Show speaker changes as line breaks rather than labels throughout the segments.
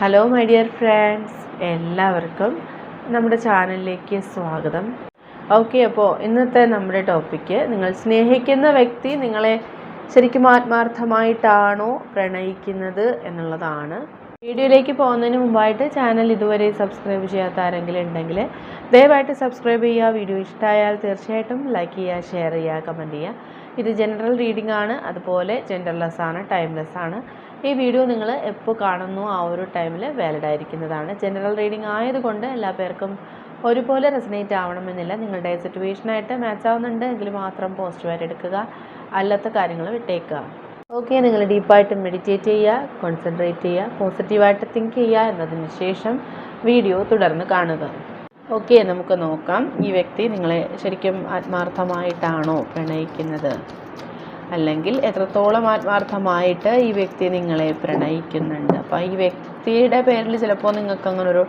Hello my dear friends എല്ലാവർക്കും നമ്മുടെ ചാനലിലേക്ക് സ്വാഗതം. ഓക്കെ അപ്പോൾ ഇന്നത്തെ നമ്മുടെ ടോപ്പിക്ക് നിങ്ങൾ സ്നേഹിക്കുന്ന വ്യക്തി നിങ്ങളെ ശരിക്കും ആത്മാർത്ഥമായിട്ടാണോ പ്രണയിക്കുന്നത് എന്നുള്ളതാണ്. വീഡിയോയിലേക്ക് പോകുന്നതിന് മുമ്പായിട്ട് ചാനൽ ഇതുവരെ സബ്സ്ക്രൈബ് ചെയ്യാത്ത ആരെങ്കിലും ഉണ്ടെങ്കിൽ ദയവായിട്ട് സബ്സ്ക്രൈബ് ചെയ്യുക. വീഡിയോ ഇഷ്ടമായാൽ തീർച്ചയായിട്ടും ലൈക്ക് ചെയ്യുക ഷെയർ ചെയ്യുക കമന്റ് ചെയ്യുക. ഇത് ജനറൽ റീഡിംഗ് ആണ്. അതുപോലെ ജെൻഡർലെസ് ആണ് ടൈംലെസ് ആണ്. ഈ വീഡിയോ നിങ്ങൾ എപ്പോൾ കാണുന്നു ആ ഒരു ടൈമിൽ വാലിഡ് ആയിരിക്കുന്നതാണ്. ജനറൽ റീഡിംഗ് ആയതുകൊണ്ട് എല്ലാ പേർക്കും ഒരുപോലെ റെസിനേറ്റ് ആവണമെന്നില്ല. നിങ്ങളുടെ സിറ്റുവേഷനായിട്ട് മാച്ച് ആവുന്നുണ്ട് എങ്കിൽ മാത്രം പോസിറ്റീവായിട്ട് എടുക്കുക. അല്ലാത്ത കാര്യങ്ങൾ വിട്ടേക്കുക. ഓക്കെ നിങ്ങൾ ഡീപ്പായിട്ട് മെഡിറ്റേറ്റ് ചെയ്യുക കോൺസെൻട്രേറ്റ് ചെയ്യുക പോസിറ്റീവായിട്ട് തിങ്ക് ചെയ്യുക എന്നതിന് ശേഷം വീഡിയോ തുടർന്ന് കാണുക. ഓക്കെ നമുക്ക് നോക്കാം. ഈ വ്യക്തി നിങ്ങളെ ശരിക്കും ആത്മാർത്ഥമായിട്ടാണോ പ്രണയിക്കുന്നത്? അല്ലെങ്കിൽ എത്രത്തോളം ആത്മാർത്ഥമായിട്ട് ഈ വ്യക്തി നിങ്ങളെ പ്രണയിക്കുന്നുണ്ട്. അപ്പോൾ ഈ വ്യക്തിയുടെ പേരിൽ ചിലപ്പോൾ നിങ്ങൾക്ക് അങ്ങനെ ഒരു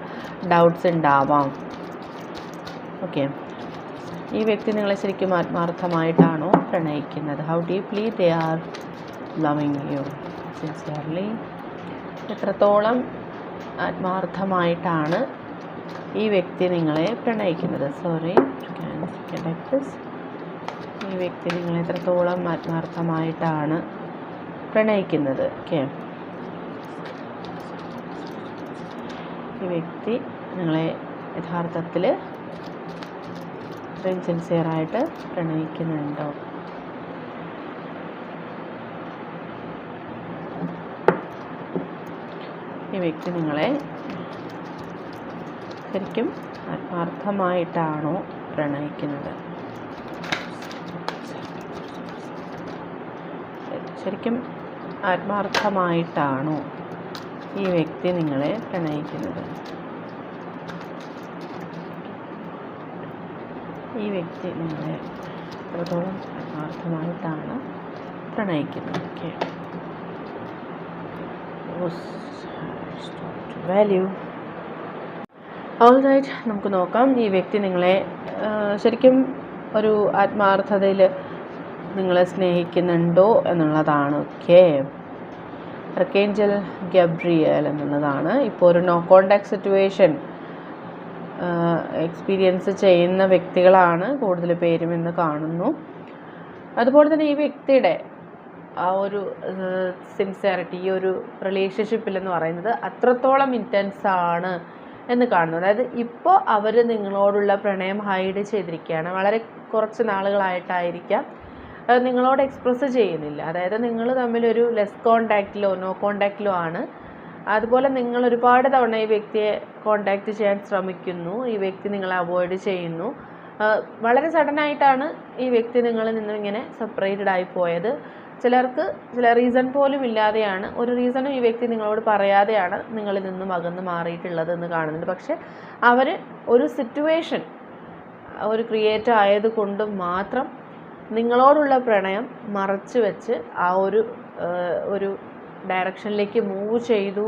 ഡൗട്ട്സ് ഉണ്ടാവാം. ഓക്കെ ഈ വ്യക്തി നിങ്ങളെ ശരിക്കും ആത്മാർത്ഥമായിട്ടാണോ പ്രണയിക്കുന്നത്? How deeply they are loving you sincerely എത്രത്തോളം ആത്മാർത്ഥമായിട്ടാണ് ഈ വ്യക്തി നിങ്ങളെ പ്രണയിക്കുന്നത്? സോറി ഈ വ്യക്തി നിങ്ങളെ എത്രത്തോളം ആത്മാർത്ഥമായിട്ടാണ് പ്രണയിക്കുന്നത്? ഓക്കെ ഈ വ്യക്തി നിങ്ങളെ യഥാർത്ഥത്തിൽ ഇത്രയും സിൻസിയറായിട്ട് പ്രണയിക്കുന്നുണ്ടോ? ഈ വ്യക്തി നിങ്ങളെ ശരിക്കും ആത്മാർത്ഥമായിട്ടാണോ പ്രണയിക്കുന്നത്? ശരിക്കും ആത്മാർത്ഥമായിട്ടാണോ ഈ വ്യക്തി നിങ്ങളെ പ്രണയിക്കുന്നത്? ഈ വ്യക്തി നിങ്ങളെ എത്രത്തോളം ആത്മാർത്ഥമായിട്ടാണ് പ്രണയിക്കുന്നത്? ഓക്കെ വാല്യൂ ഓൾറൈറ്റ് നമുക്ക് നോക്കാം. ഈ വ്യക്തി നിങ്ങളെ ശരിക്കും ഒരു ആത്മാർത്ഥതയിൽ നിങ്ങളെ സ്നേഹിക്കുന്നുണ്ടോ എന്നുള്ളതാണ് ഓക്കെ അർക്കേഞ്ചൽ ഗബ്രിയൽ എന്നുള്ളതാണ്. ഇപ്പോൾ ഒരു നോ കോണ്ടാക്ട് സിറ്റുവേഷൻ എക്സ്പീരിയൻസ് ചെയ്യുന്ന വ്യക്തികളാണ് കൂടുതൽ പേരും എന്ന് കാണുന്നു. അതുപോലെ തന്നെ ഈ വ്യക്തിയുടെ ആ ഒരു സിൻസിയറിറ്റി ഈ ഒരു റിലേഷൻഷിപ്പിൽ എന്ന് പറയുന്നത് അത്രത്തോളം ഇന്റൻസ് ആണ് എന്ന് കാണുന്നു. അതായത് ഇപ്പോൾ അവർ നിങ്ങളോടുള്ള പ്രണയം ഹൈഡ് ചെയ്തിരിക്കുകയാണ്. വളരെ കുറച്ച് നാളുകളായിട്ടായിരിക്കാം നിങ്ങളോട് എക്സ്പ്രസ് ചെയ്യുന്നില്ല. അതായത് നിങ്ങൾ തമ്മിലൊരു ലെസ് കോണ്ടാക്റ്റിലോ നോ കോണ്ടാക്റ്റിലോ ആണ്. അതുപോലെ നിങ്ങൾ ഒരുപാട് തവണ ഈ വ്യക്തിയെ കോണ്ടാക്റ്റ് ചെയ്യാൻ ശ്രമിക്കുന്നു. ഈ വ്യക്തി നിങ്ങളെ അവോയ്ഡ് ചെയ്യുന്നു. വളരെ സഡനായിട്ടാണ് ഈ വ്യക്തി നിങ്ങളിൽ നിന്നും ഇങ്ങനെ സെപ്പറേറ്റഡ് ആയി പോയത്. ചിലർക്ക് ചില റീസൺ പോലും ഇല്ലാതെയാണ് ഒരു റീസണും ഈ വ്യക്തി നിങ്ങളോട് പറയാതെയാണ് നിങ്ങളിൽ നിന്നും അകന്ന് മാറിയിട്ടുള്ളത് എന്ന് കാണുന്നുണ്ട്. പക്ഷേ അവർ ഒരു സിറ്റുവേഷൻ ഒരു ക്രിയേറ്റ് ആയത് കൊണ്ട് മാത്രം നിങ്ങളോടുള്ള പ്രണയം മറച്ചു വെച്ച് ആ ഒരു ഒരു ഡയറക്ഷനിലേക്ക് മൂവ് ചെയ്തു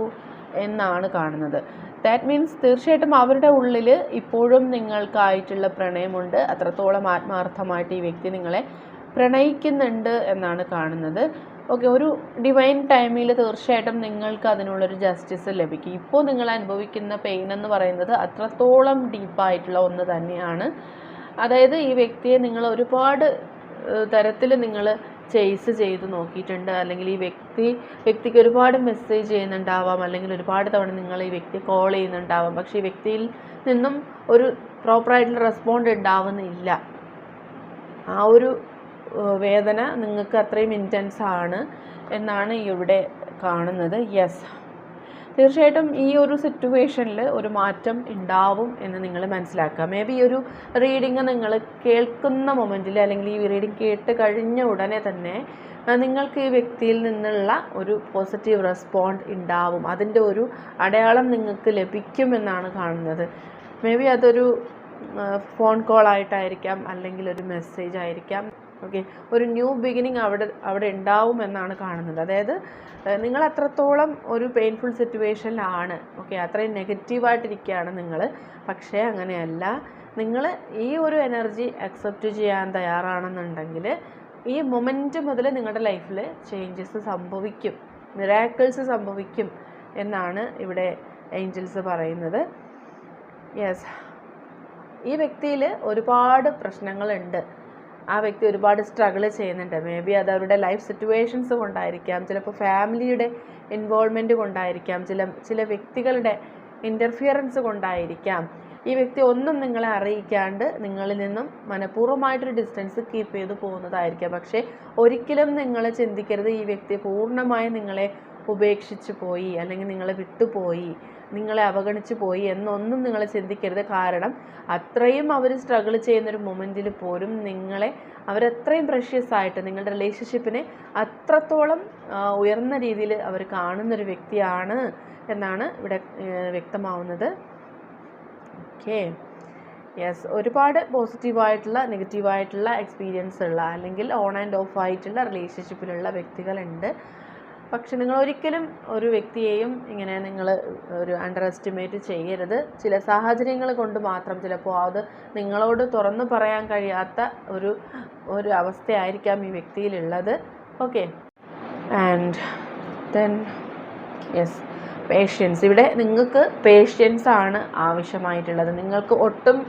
എന്നാണ് കാണുന്നത്. ദാറ്റ് മീൻസ് തീർച്ചയായിട്ടും അവരുടെ ഉള്ളിൽ ഇപ്പോഴും നിങ്ങൾക്കായിട്ടുള്ള പ്രണയമുണ്ട്. അത്രത്തോളം ആത്മാർത്ഥമായിട്ട് ഈ വ്യക്തി നിങ്ങളെ പ്രണയിക്കുന്നുണ്ട് എന്നാണ് കാണുന്നത്. ഓക്കെ ഒരു ഡിവൈൻ ടൈമിൽ തീർച്ചയായിട്ടും നിങ്ങൾക്ക് അതിനുള്ളൊരു ജസ്റ്റിസ് ലഭിക്കും. ഇപ്പോൾ നിങ്ങൾ അനുഭവിക്കുന്ന പെയിൻ എന്ന് പറയുന്നത് അത്രത്തോളം ഡീപ്പായിട്ടുള്ള ഒന്ന് തന്നെയാണ്. അതായത് ഈ വ്യക്തിയെ നിങ്ങൾ ഒരുപാട് തരത്തിൽ നിങ്ങൾ ചേസ് ചെയ്ത് നോക്കിയിട്ടുണ്ട്. അല്ലെങ്കിൽ ഈ വ്യക്തി വ്യക്തിക്ക് ഒരുപാട് മെസ്സേജ് ചെയ്യുന്നുണ്ടാവാം. അല്ലെങ്കിൽ ഒരുപാട് തവണ നിങ്ങൾ ഈ വ്യക്തി കോൾ ചെയ്യുന്നുണ്ടാവാം. പക്ഷേ ഈ വ്യക്തിയിൽ നിന്നും ഒരു പ്രോപ്പറായിട്ടുള്ള റെസ്പോണ്ട് ഉണ്ടാവുന്നില്ല. ആ ഒരു വേദന നിങ്ങൾക്ക് അത്രയും ഇന്റൻസ് ആണ് എന്നാണ് ഇവിടെ കാണുന്നത്. യെസ് തീർച്ചയായിട്ടും ഈ ഒരു സിറ്റുവേഷനിൽ ഒരു മാറ്റം ഉണ്ടാവും എന്ന് നിങ്ങൾ മനസ്സിലാക്കുക. മേ ബി ഒരു റീഡിങ് നിങ്ങൾ കേൾക്കുന്ന മൊമെന്റിൽ അല്ലെങ്കിൽ ഈ റീഡിങ് കേട്ട് കഴിഞ്ഞ ഉടനെ തന്നെ നിങ്ങൾക്ക് ഈ വ്യക്തിയിൽ നിന്നുള്ള ഒരു പോസിറ്റീവ് റെസ്പോണ്ട് ഉണ്ടാവും അതിന്റെ ഒരു അടയാളം നിങ്ങൾക്ക് ലഭിക്കുമെന്നാണ് കാണുന്നത്. മേ ബി അതൊരു ഫോൺ കോൾ ആയിട്ടായിരിക്കാം അല്ലെങ്കിൽ ഒരു മെസ്സേജ് ആയിരിക്കാം. ഓക്കെ ഒരു ന്യൂ ബിഗിനിങ് അവിടെ അവിടെ ഉണ്ടാവും എന്നാണ് കാണുന്നത്. അതായത് നിങ്ങൾ അത്രത്തോളം ഒരു പെയിൻഫുൾ സിറ്റുവേഷനിലാണ് ഓക്കെ അത്രയും നെഗറ്റീവായിട്ടിരിക്കുകയാണ് നിങ്ങൾ പക്ഷേ അങ്ങനെയല്ല. നിങ്ങൾ ഈ ഒരു എനർജി അക്സെപ്റ്റ് ചെയ്യാൻ തയ്യാറാണെന്നുണ്ടെങ്കിൽ ഈ മൊമെന്റ് മുതൽ നിങ്ങളുടെ ലൈഫിൽ ചേഞ്ചസ് സംഭവിക്കും. മിറാക്കിൾസ് സംഭവിക്കും എന്നാണ് ഇവിടെ ഏഞ്ചൽസ് പറയുന്നത്. യെസ് ഈ വ്യക്തിയിൽ ഒരുപാട് പ്രശ്നങ്ങളുണ്ട്. ആ വ്യക്തി ഒരുപാട് സ്ട്രഗിൾ ചെയ്യുന്നുണ്ട്. മേ ബി അത് അവരുടെ ലൈഫ് സിറ്റുവേഷൻസ് കൊണ്ടായിരിക്കാം ചിലപ്പോൾ ഫാമിലിയുടെ ഇൻവോൾവ്മെന്റ് കൊണ്ടായിരിക്കാം ചില ചില വ്യക്തികളുടെ ഇന്റർഫിയറൻസ് കൊണ്ടായിരിക്കാം. ഈ വ്യക്തി ഒന്നും നിങ്ങളെ അറിയിക്കാണ്ട് നിങ്ങളിൽ നിന്നും മനഃപൂർവമായിട്ടൊരു ഡിസ്റ്റൻസ് കീപ്പ് ചെയ്ത് പോകുന്നതായിരിക്കാം. പക്ഷേ ഒരിക്കലും നിങ്ങൾ ചിന്തിക്കരുത് ഈ വ്യക്തി പൂർണമായും നിങ്ങളെ ഉപേക്ഷിച്ച് പോയി അല്ലെങ്കിൽ നിങ്ങളെ വിട്ടുപോയി. നിങ്ങളെ അവഗണിച്ചു പോയി എന്നൊന്നും നിങ്ങൾ ചിന്തിക്കരുത്. കാരണം അത്രയും അവർ സ്ട്രഗിൾ ചെയ്യുന്നൊരു മൊമെന്റിൽ പോലും നിങ്ങളെ അവരത്രയും പ്രഷ്യസ് ആയിട്ട് നിങ്ങളുടെ റിലേഷൻഷിപ്പിനെ അത്രത്തോളം ഉയർന്ന രീതിയിൽ അവർ കാണുന്നൊരു വ്യക്തിയാണ് എന്നാണ് ഇവിടെ വ്യക്തമാവുന്നത്. ഓക്കെ യെസ് ഒരുപാട് പോസിറ്റീവായിട്ടുള്ള നെഗറ്റീവായിട്ടുള്ള എക്സ്പീരിയൻസ് ഉള്ള അല്ലെങ്കിൽ ഓൺ ആൻഡ് ഓഫ് ആയിട്ടുള്ള റിലേഷൻഷിപ്പിലുള്ള വ്യക്തികളുണ്ട്. പക്ഷെ നിങ്ങൾ ഒരിക്കലും ഒരു വ്യക്തിയെയും ഇങ്ങനെ നിങ്ങൾ ഒരു അണ്ടർ എസ്റ്റിമേറ്റ് ചെയ്യരുത്. ചില സാഹചര്യങ്ങൾ കൊണ്ട് മാത്രം ചിലപ്പോൾ അത് നിങ്ങളോട് തുറന്നു പറയാൻ കഴിയാത്ത ഒരു ഒരു അവസ്ഥയായിരിക്കാം ഈ വ്യക്തിയിലുള്ളത്. Okay and then yes patience ഇവിടെ നിങ്ങൾക്ക് പേഷ്യൻസ് ആണ് ആവശ്യമായിട്ടുള്ളത്. നിങ്ങൾക്ക് ഒട്ടും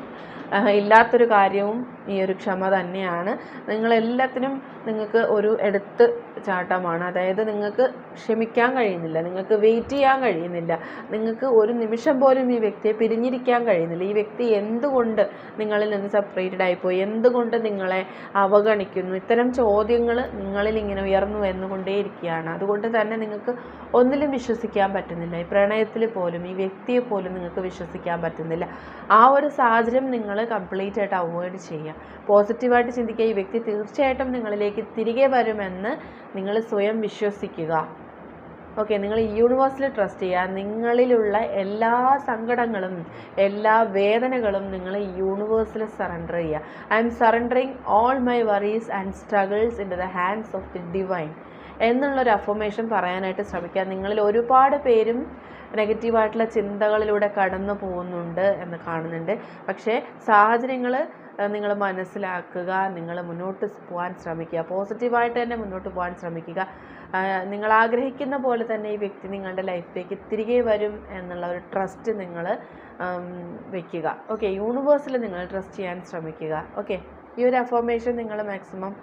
ഇല്ലാത്തൊരു കാര്യവും ഈ ഒരു ക്ഷമ തന്നെയാണ്. നിങ്ങളെല്ലാത്തിനും നിങ്ങൾക്ക് ഒരു എടുത്ത് ചാട്ടമാണ്. അതായത് നിങ്ങൾക്ക് ക്ഷമിക്കാൻ കഴിയുന്നില്ല നിങ്ങൾക്ക് വെയിറ്റ് ചെയ്യാൻ കഴിയുന്നില്ല നിങ്ങൾക്ക് ഒരു നിമിഷം പോലും ഈ വ്യക്തിയെ പിരിഞ്ഞിരിക്കാൻ കഴിയുന്നില്ല. ഈ വ്യക്തി എന്തുകൊണ്ട് നിങ്ങളിൽ നിന്ന് സെപ്പറേറ്റഡ് ആയിപ്പോയി? എന്തുകൊണ്ട് നിങ്ങളെ അവഗണിക്കുന്നു? ഇത്തരം ചോദ്യങ്ങൾ നിങ്ങളിൽ ഇങ്ങനെ ഉയർന്നു വന്നുകൊണ്ടേയിരിക്കുകയാണ്. അതുകൊണ്ട് തന്നെ നിങ്ങൾക്ക് ഒന്നിലും വിശ്വസിക്കാൻ പറ്റുന്നില്ല. ഈ പ്രണയത്തിൽ പോലും ഈ വ്യക്തിയെ പോലും നിങ്ങൾക്ക് വിശ്വസിക്കാൻ പറ്റുന്നില്ല. ആ ഒരു സാഹചര്യം നിങ്ങൾ കംപ്ലീറ്റ് ആയിട്ട് അവോയ്ഡ് ചെയ്യുക പോസിറ്റീവായിട്ട് ചിന്തിക്കുക. ഈ വ്യക്തി തീർച്ചയായിട്ടും നിങ്ങളിലേക്ക് തിരികെ വരുമെന്ന് നിങ്ങൾ സ്വയം വിശ്വസിക്കുക. ഓക്കെ നിങ്ങൾ യൂണിവേഴ്സിൽ ട്രസ്റ്റ് ചെയ്യുക. നിങ്ങളിലുള്ള എല്ലാ സങ്കടങ്ങളും എല്ലാ വേദനകളും നിങ്ങൾ യൂണിവേഴ്സിൽ സറണ്ടർ ചെയ്യുക. I'm surrendering all my worries and struggles in the hands of the divine എന്നുള്ളൊരു അഫർമേഷൻ പറയാനായിട്ട് ശ്രമിക്കുക നിങ്ങളിൽ ഒരുപാട് പേരും നെഗറ്റീവായിട്ടുള്ള ചിന്തകളിലൂടെ കടന്നു പോകുന്നുണ്ട് എന്ന് കാണുന്നുണ്ട്. പക്ഷേ സാഹചര്യങ്ങൾ നിങ്ങൾ മനസ്സിലാക്കുക നിങ്ങൾ മുന്നോട്ട് പോകാൻ ശ്രമിക്കുക പോസിറ്റീവായിട്ട് തന്നെ മുന്നോട്ട് പോകാൻ ശ്രമിക്കുക. നിങ്ങൾ ആഗ്രഹിക്കുന്ന പോലെ തന്നെ ഈ വ്യക്തി നിങ്ങളുടെ ലൈഫിലേക്ക് തിരികെ വരും എന്നുള്ള ഒരു ട്രസ്റ്റ് നിങ്ങൾ വെക്കുക. ഓക്കെ യൂണിവേഴ്സിൽ നിങ്ങൾ ട്രസ്റ്റ് ചെയ്യാൻ ശ്രമിക്കുക. ഓക്കെ ഈ ഒരു അഫർമേഷൻ നിങ്ങൾ മാക്സിമം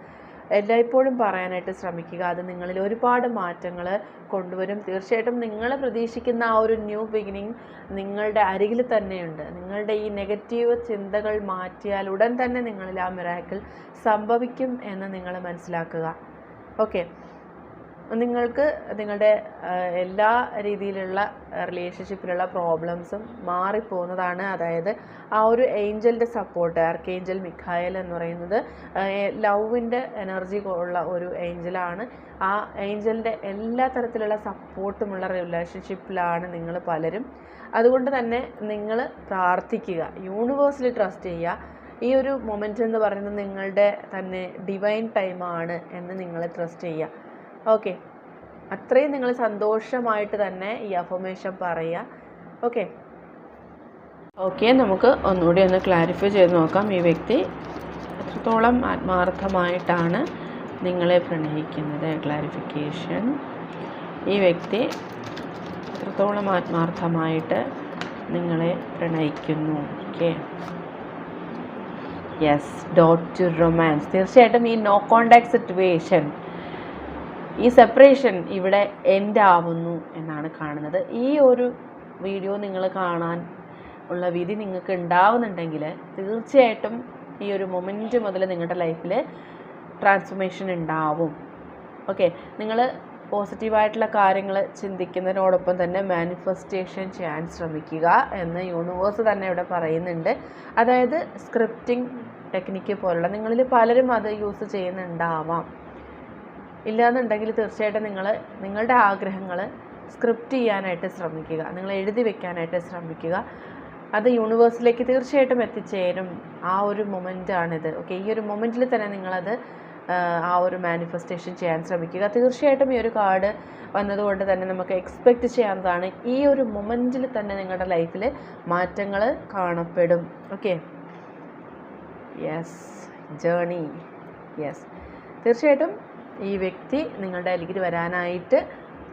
എല്ലായ്പ്പോഴും പറയാനായിട്ട് ശ്രമിക്കുക. അത് നിങ്ങളിൽ ഒരുപാട് മാറ്റങ്ങൾ കൊണ്ടുവരും. തീർച്ചയായിട്ടും നിങ്ങൾ പ്രതീക്ഷിക്കുന്ന ആ ഒരു ന്യൂ ബിഗിനിങ് നിങ്ങളുടെ അരികിൽ തന്നെയുണ്ട്. നിങ്ങളുടെ ഈ നെഗറ്റീവ് ചിന്തകൾ മാറ്റിയാൽ ഉടൻ തന്നെ നിങ്ങളിൽ ആ മിറാക്കിൾ സംഭവിക്കും എന്ന് നിങ്ങൾ മനസ്സിലാക്കുക. ഓക്കെ നിങ്ങൾക്ക് നിങ്ങളുടെ എല്ലാ രീതിയിലുള്ള റിലേഷൻഷിപ്പിലുള്ള പ്രോബ്ലംസും മാറിപ്പോകുന്നതാണ്. അതായത് ആ ഒരു ഏഞ്ചലിന്റെ സപ്പോർട്ട് ആർക്കേഞ്ചൽ മിഖായൽ എന്ന് പറയുന്നത് ലവിന്റെ എനർജി ഉള്ള ഒരു ഏഞ്ചലാണ് ആ ഏഞ്ചലിന്റെ എല്ലാ തരത്തിലുള്ള സപ്പോർട്ടുമുള്ള റിലേഷൻഷിപ്പിലാണ് നിങ്ങൾ പലരും. അതുകൊണ്ട് തന്നെ നിങ്ങൾ പ്രാർത്ഥിക്കുക യൂണിവേഴ്സിൽ ട്രസ്റ്റ് ചെയ്യുക. ഈ ഒരു മൊമെന്റ് എന്ന് പറയുന്നത് നിങ്ങളുടെ തന്നെ ഡിവൈൻ ടൈമാണ് എന്ന് നിങ്ങൾ ട്രസ്റ്റ് ചെയ്യുക. ഓക്കെ അത്രയും നിങ്ങൾ സന്തോഷമായിട്ട് തന്നെ ഈ അഫർമേഷൻ പറയുക. ഓക്കെ ഓക്കെ നമുക്ക് ഒന്നുകൂടി ഒന്ന് ക്ലാരിഫൈ ചെയ്ത് നോക്കാം. ഈ വ്യക്തി എത്രത്തോളം ആത്മാർത്ഥമായിട്ടാണ് നിങ്ങളെ പ്രണയിക്കുന്നത്? ക്ലാരിഫിക്കേഷൻ ഈ വ്യക്തി എത്രത്തോളം ആത്മാർത്ഥമായിട്ട് നിങ്ങളെ പ്രണയിക്കുന്നു? Okay yes dot to romance തീർച്ചയായിട്ടും ഈ നോ കോണ്ടാക്ട് സിറ്റുവേഷൻ ഈ സെപ്പറേഷൻ ഇവിടെ എൻഡ് ആവുന്നു എന്നാണ് കാണുന്നത്. ഈ ഒരു വീഡിയോ നിങ്ങൾ കാണാൻ ഉള്ള വിധി നിങ്ങൾക്ക് ഉണ്ടാവുന്നുണ്ടെങ്കിൽ തീർച്ചയായിട്ടും ഈ ഒരു മൊമെന്റ് മുതൽ നിങ്ങളുടെ ലൈഫിൽ ട്രാൻസ്ഫോർമേഷൻ ഉണ്ടാവും. ഓക്കെ നിങ്ങൾ പോസിറ്റീവായിട്ടുള്ള കാര്യങ്ങൾ ചിന്തിക്കുന്നതിനോടൊപ്പം തന്നെ മാനിഫെസ്റ്റേഷൻ ചെയ്യാൻ ശ്രമിക്കുക എന്ന് യൂണിവേഴ്സ് തന്നെ ഇവിടെ പറയുന്നുണ്ട്. അതായത് സ്ക്രിപ്റ്റിംഗ് ടെക്നിക്ക് പോലുള്ള നിങ്ങളിൽ പലരും അത് യൂസ് ചെയ്യുന്നുണ്ടാവാം. ഇല്ലയെന്നുണ്ടെങ്കിൽ തീർച്ചയായിട്ടും നിങ്ങൾ നിങ്ങളുടെ ആഗ്രഹങ്ങൾ സ്ക്രിപ്റ്റ് ചെയ്യാനായിട്ട് ശ്രമിക്കുക നിങ്ങൾ എഴുതി വെക്കാനായിട്ട് ശ്രമിക്കുക. അത് യൂണിവേഴ്സിലേക്ക് തീർച്ചയായിട്ടും എത്തിച്ചേരും. ആ ഒരു മൊമെന്റാണിത് ഓക്കെ ഈ ഒരു മൊമെന്റിൽ തന്നെ നിങ്ങളത് ആ, ഒരു മാനിഫെസ്റ്റേഷൻ ചെയ്യാൻ ശ്രമിക്കുക. തീർച്ചയായിട്ടും ഈ ഒരു കാർഡ് വന്നതുകൊണ്ട് തന്നെ നമുക്ക് എക്സ്പെക്റ്റ് ചെയ്യാവുന്നതാണ് ഈ ഒരു മൊമെന്റിൽ തന്നെ നിങ്ങളുടെ ലൈഫിൽ മാറ്റങ്ങൾ കാണപ്പെടും. ഓക്കെ. യെസ് ജേണി യെസ് തീർച്ചയായിട്ടും ഈ വ്യക്തി നിങ്ങളുടെ അരികിൽ വരാനായിട്ട്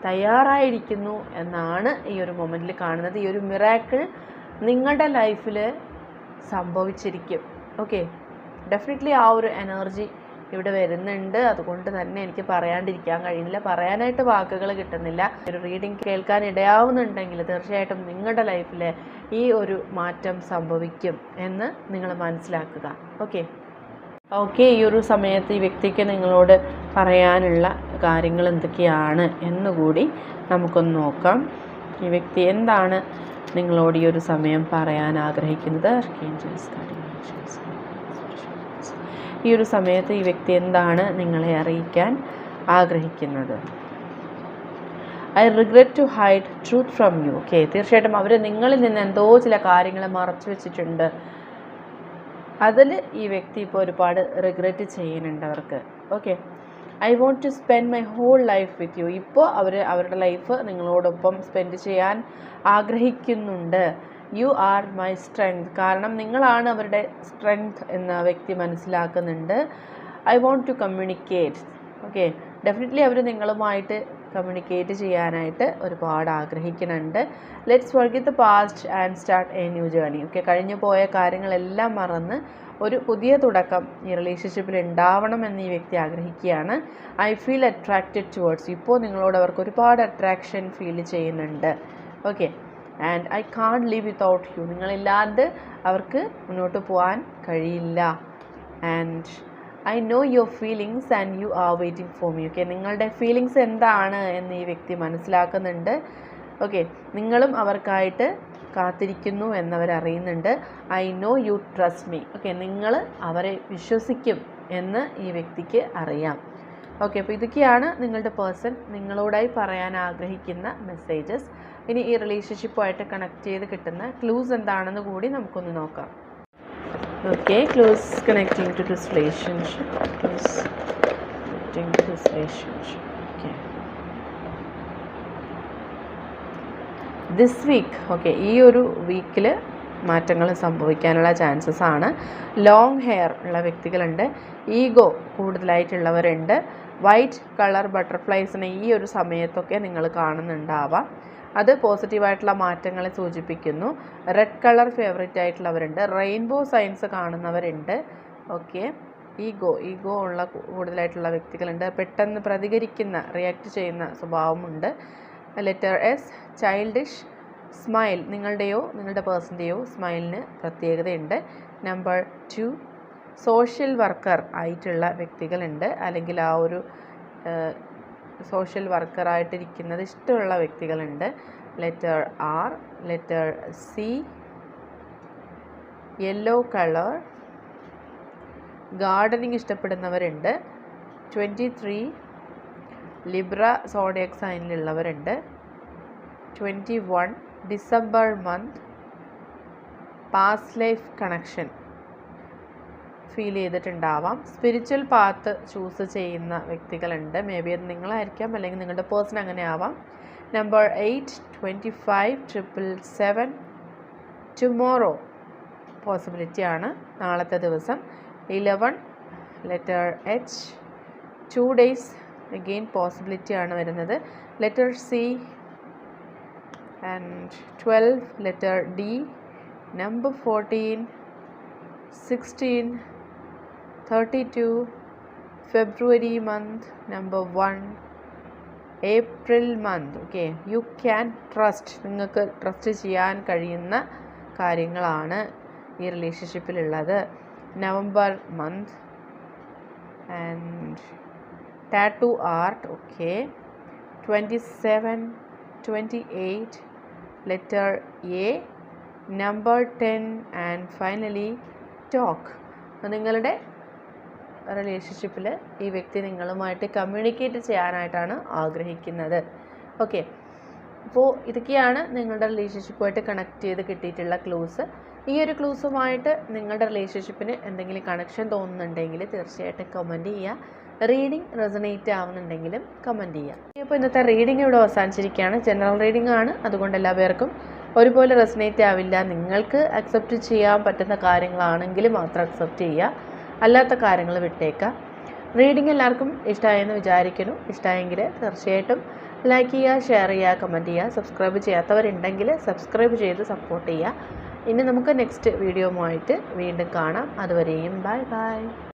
തയ്യാറായിരിക്കുന്നു എന്നാണ് ഈ ഒരു മൊമെന്റിൽ കാണുന്നത്. ഈ ഒരു മിറാക്കിൾ നിങ്ങളുടെ ലൈഫിൽ സംഭവിച്ചിരിക്കും. ഓക്കെ ഡെഫിനറ്റ്ലി ആ ഒരു എനർജി ഇവിടെ വരുന്നുണ്ട്. അതുകൊണ്ട് തന്നെ എനിക്ക് പറയാണ്ടിരിക്കാൻ കഴിയുന്നില്ല. പറയാനായിട്ട് വാക്കുകൾ കിട്ടുന്നില്ല. ഒരു റീഡിങ് കേൾക്കാൻ ഇടയാവുന്നുണ്ടെങ്കിൽ തീർച്ചയായിട്ടും നിങ്ങളുടെ ലൈഫിൽ ഈ ഒരു മാറ്റം സംഭവിക്കും എന്ന് നിങ്ങൾ മനസ്സിലാക്കുക. ഓക്കെ ഓക്കെ ഈ ഒരു സമയത്ത് ഈ വ്യക്തിക്ക് നിങ്ങളോട് പറയാനുള്ള കാര്യങ്ങൾ എന്തൊക്കെയാണ് എന്നുകൂടി നമുക്കൊന്ന് നോക്കാം. ഈ വ്യക്തി എന്താണ് നിങ്ങളോട് ഈ ഒരു സമയം പറയാൻ ആഗ്രഹിക്കുന്നത്. ഈ ഒരു സമയത്ത് ഈ വ്യക്തി എന്താണ് നിങ്ങളെ അറിയിക്കാൻ ആഗ്രഹിക്കുന്നത്? I regret to hide truth from you okay തീർച്ചയായിട്ടും അവർ നിങ്ങളിൽ നിന്ന് എന്തോ ചില കാര്യങ്ങൾ മറച്ചു വെച്ചിട്ടുണ്ട്. അതിൽ ഈ വ്യക്തി ഇപ്പോൾ ഒരുപാട് റിഗ്രറ്റ് ചെയ്യുന്നുണ്ട് അവർക്ക്. Okay I want to spend my whole life with you ഇപ്പോൾ അവർ അവരുടെ ലൈഫ് നിങ്ങളോടൊപ്പം സ്പെൻഡ് ചെയ്യാൻ ആഗ്രഹിക്കുന്നുണ്ട്. യു ആർ മൈ സ്ട്രെങ്ത് കാരണം നിങ്ങളാണ് അവരുടെ സ്ട്രെങ്ത് എന്ന വ്യക്തി മനസ്സിലാക്കുന്നുണ്ട്. I want to communicate okay definitely അവർ നിങ്ങളുമായിട്ട് കമ്മ്യൂണിക്കേറ്റ് ചെയ്യാനായിട്ട് ഒരുപാട് ആഗ്രഹിക്കുന്നുണ്ട്. Let's work with past and start a new journey okay കഴിഞ്ഞു പോയ കാര്യങ്ങളെല്ലാം മറന്ന് ഒരു പുതിയ തുടക്കം ഈ റിലേഷൻഷിപ്പിൽ ഉണ്ടാവണമെന്ന് ഈ വ്യക്തി ആഗ്രഹിക്കുകയാണ്. ഐ ഫീൽ അട്രാക്റ്റഡ് ടുവേർഡ്സ് ഇപ്പോൾ നിങ്ങളോട് അവർക്ക് ഒരുപാട് അട്രാക്ഷൻ ഫീൽ ചെയ്യുന്നുണ്ട്. Okay and I can't live without you നിങ്ങളില്ലാതെ അവർക്ക് മുന്നോട്ട് പോകാൻ കഴിയില്ല. And I know your feelings and you are waiting for me okay നിങ്ങളുടെ ഫീലിങ്സ് എന്താണ് എന്ന് ഈ വ്യക്തി മനസ്സിലാക്കുന്നുണ്ട് ഓക്കെ നിങ്ങളും അവർക്കായിട്ട് കാത്തിരിക്കുന്നു എന്നവരറിയുന്നുണ്ട്. I know you trust me okay നിങ്ങൾ അവരെ വിശ്വസിക്കും എന്ന് ഈ വ്യക്തിക്ക് അറിയാം ഓക്കെ അപ്പോൾ ഇതൊക്കെയാണ് നിങ്ങളുടെ പേഴ്സൺ നിങ്ങളോടായി പറയാൻ ആഗ്രഹിക്കുന്ന മെസ്സേജസ് ഇനി ഈ റിലേഷൻഷിപ്പുമായിട്ട് കണക്ട് ചെയ്ത് കിട്ടുന്ന ക്ലൂസ് എന്താണെന്ന് കൂടി നമുക്കൊന്ന് നോക്കാം. Okay close connecting to this relationship close connecting to this relationship okay this week okay ഈ ഒരു വീക്കിൽ മാറ്റങ്ങൾ സംഭവിക്കാനുള്ള ചാൻസസ് ആണ്. ലോങ് ഹെയർ ഉള്ള വ്യക്തികളുണ്ട്. ഈഗോ കൂടുതലായിട്ടുള്ളവരുണ്ട്. വൈറ്റ് കളർ ബട്ടർഫ്ലൈസിനെ ഈ ഒരു സമയത്തൊക്കെ നിങ്ങൾ കാണുന്നുണ്ടാവാം. അത് പോസിറ്റീവായിട്ടുള്ള മാറ്റങ്ങളെ സൂചിപ്പിക്കുന്നു. റെഡ് കളർ ഫേവറേറ്റ് ആയിട്ടുള്ളവരുണ്ട്. റെയിൻബോ സൈൻസ് കാണുന്നവരുണ്ട്. ഓക്കെ ഈഗോ ഈഗോ ഉള്ള കൂടുതലായിട്ടുള്ള വ്യക്തികളുണ്ട്. പെട്ടെന്ന് പ്രതികരിക്കുന്ന റിയാക്ട് ചെയ്യുന്ന സ്വഭാവമുണ്ട്. ലെറ്റർ എസ് ചൈൽഡിഷ് സ്മൈൽ നിങ്ങളുടെയോ നിങ്ങളുടെ പേഴ്സന്റെയോ സ്മൈലിന് പ്രത്യേകതയുണ്ട്. നമ്പർ ടു സോഷ്യൽ വർക്കർ ആയിട്ടുള്ള വ്യക്തികളുണ്ട്. അല്ലെങ്കിൽ ആ ഒരു സോഷ്യൽ വർക്കറായിട്ടിരിക്കുന്നത് ഇഷ്ടമുള്ള വ്യക്തികളുണ്ട്. Letter R letter C yellow colour gardening ഇഷ്ടപ്പെടുന്നവരുണ്ട്. Twenty three Libra zodiac സൈനിലുള്ളവരുണ്ട്. Twenty one December month past life connection. Feel ചെയ്തിട്ടുണ്ടാവാം. Spiritual path choose ചെയ്യുന്ന വ്യക്തികളുണ്ട്. മേ ബി അത് നിങ്ങളായിരിക്കാം അല്ലെങ്കിൽ നിങ്ങളുടെ പേഴ്സൺ അങ്ങനെ ആവാം. Number eight twenty five triple seven tomorrow possibility ആണ്. നാളത്തെ ദിവസം. Eleven letter H two days again possibility ആണ് വരുന്നത്. Letter C and twelve letter D number fourteen sixteen thirty two February month number one April month okay you can trust നിങ്ങൾക്ക് trust ചെയ്യാൻ കഴിയുന്ന കാര്യങ്ങളാണ് ഈ റിലേഷൻഷിപ്പിലുള്ളത് November month and tattoo art okay twenty seven twenty eight letter A number ten and finally talk നിങ്ങളുടെ റിലേഷൻഷിപ്പിൽ ഈ വ്യക്തി നിങ്ങളുമായിട്ട് കമ്മ്യൂണിക്കേറ്റ് ചെയ്യാനായിട്ടാണ് ആഗ്രഹിക്കുന്നത്. ഓക്കെ അപ്പോൾ ഇതൊക്കെയാണ് നിങ്ങളുടെ റിലേഷൻഷിപ്പുമായിട്ട് കണക്ട് ചെയ്ത് കിട്ടിയിട്ടുള്ള ക്ലൂസ് ഈ ഒരു ക്ലൂസുമായിട്ട് നിങ്ങളുടെ റിലേഷൻഷിപ്പിന് എന്തെങ്കിലും കണക്ഷൻ തോന്നുന്നുണ്ടെങ്കിൽ തീർച്ചയായിട്ടും കമന്റ് ചെയ്യുക. റീഡിംഗ് റെസനേറ്റ് ആവുന്നുണ്ടെങ്കിലും കമന്റ് ചെയ്യുക. അപ്പോൾ ഇന്നത്തെ റീഡിംഗ് ഇവിടെ അവസാനിച്ചിരിക്കുകയാണ്. ജനറൽ റീഡിംഗ് ആണ്. അതുകൊണ്ട് എല്ലാ പേർക്കും ഒരുപോലെ റെസനേറ്റ് ആവില്ല. നിങ്ങൾക്ക് അക്സെപ്റ്റ് ചെയ്യാൻ പറ്റുന്ന കാര്യങ്ങളാണെങ്കിൽ മാത്രം അക്സെപ്റ്റ് ചെയ്യുക. അല്ലാത്ത കാര്യങ്ങൾ വിട്ടേക്കുക റീഡിംഗ് എല്ലാവർക്കും ഇഷ്ടമായെന്ന് വിചാരിക്കുന്നു. ഇഷ്ടമായെങ്കിൽ തീർച്ചയായിട്ടും ലൈക്ക് ചെയ്യുക ഷെയർ ചെയ്യുക കമന്റ് ചെയ്യുക സബ്സ്ക്രൈബ് ചെയ്യാത്തവരുണ്ടെങ്കിൽ സബ്സ്ക്രൈബ് ചെയ്ത് സപ്പോർട്ട് ചെയ്യുക. ഇനി നമുക്ക് നെക്സ്റ്റ് വീഡിയോയുമായിട്ട് വീണ്ടും കാണാം. അതുവരെയും ബൈ ബൈ